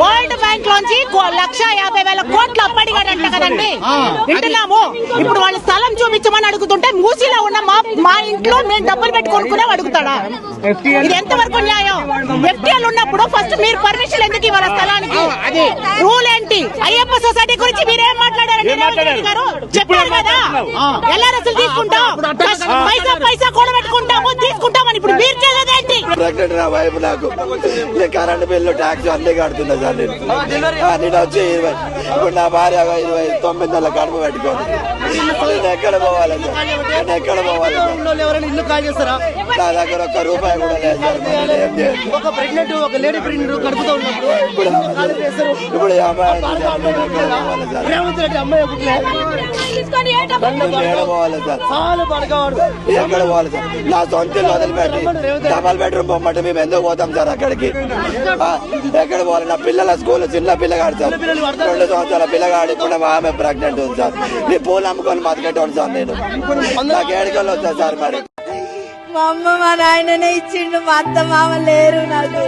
World bank లోంచి లక్ష యాభై వేల కోట్లు అప్పడిగాడంట కదండి వింటున్నాము ఇప్పుడు వాళ్ళ స్థలం చూపించమని అడుగుతుంటే మూసీలో ఉన్న మా మా ఇంట్లో మేము డబ్బులు పెట్టుకొనుకునే అడుగుతాడా ఇది ఎంతవరకు న్యాయం ఎఫ్టీఎల్ ఉన్నప్పుడు ఫస్ట్ మీరు పర్మిషన్ ఎందుకు ఇవ్వాలి స్థలానికి రూల్ ఏంటి అయ్యప్ప సొసైటీ గురించి మీరేం మాట్లాడారండి? రేవంత్ గారు చెప్పారు కదా మాట్లాడుతున్నావు? ఎలా రసలు తీసుకుంటాం పైసా పైసా మీరు చేసేదేంటి ప్రెగ్నెంట్ నా వైపు నాకు. కరెంట్ బిల్లు ట్యాక్స్ అన్ని కడుతున్నా సార్ నేను. నేను వచ్చి ఇరవై ఇప్పుడు నా భార్య ఇరవై తొమ్మిది నెలల కడుపు పెట్టుకోండి నేను ఎక్కడ పోవాలి? నేను ఎక్కడ పోవాలి? ఇల్లు కాల్ చేస్తారా? నా దగ్గర ఒక్క రూపాయి కూడా లేదు. ఒక ప్రెగ్నెంట్ ఒక లేడీ ప్రెగ్నెంట్ కడుపుతో ఉన్నప్పుడు ఇప్పుడు కాల్ చేస్తారు? రేవంత్ రెడ్డి అమ్మాయి చాలా పడకవాడు. ఎక్కడ పోవాలి సార్? నా సొంత వదిలిపెట్టి డబల్ బెడ్రూమ్ బొమ్మట మేము ఎందుకు పోతాం సార్ అక్కడికి? ఎక్కడ పోవాలి? నా పిల్లల స్కూల్ చిన్న పిల్లగాడు సార్. రెండు సంవత్సరాల పిల్లగాడు ఇప్పుడు ఆమె ప్రెగ్నెంట్ ఉంది సార్. నేను పూలు అమ్ముకొని బతికేటోడు సార్ నేను. నాకు ఏడుకెళ్ళి వస్తా సార్ మరి. మా అమ్మ మా నాయననే ఇచ్చిండు మా అత్త మామ లేరు నాకు.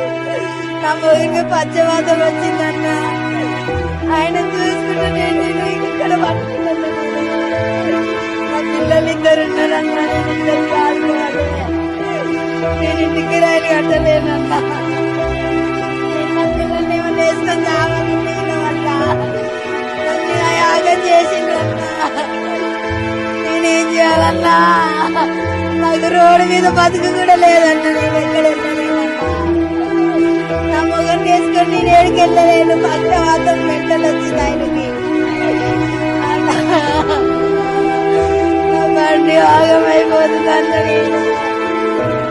నా మొదటి పచ్చవాతం వచ్చిందన్న. ఆయన చూసుకుంటే నేను నేను ఇక్కడ పట్టుకున్నాను. నా పిల్లలు ఇద్దరు ఉన్నారన్న నేను ఇద్దరు నేను ఇంటికి రాయని కట్టలేనన్న. నేను నా పిల్లల్ని ఏమన్నా వేసుకొని నేను యాగం నేనేం చేయాలన్నా? నాకు రోడ్డు మీద బతుకు కూడా లేదన్న నేను ఎక్కడ నా నేను మాత్రం మెంటలు వచ్చింది ఆయనకి బండి ఆగమైపోతుంది అన్న నేను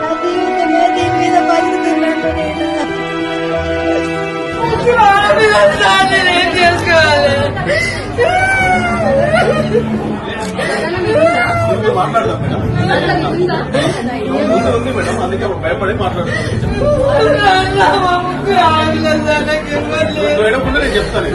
నా జీవితమే దీని మీద బతుకుతున్నాను నేను. నేనేం చేసుకోవాలి. భయపడి మాట్లాడుతున్నాను. నా మమ్మీ ఆడలేదు నాకు ఇవ్వలేదు నేను చెప్తాను.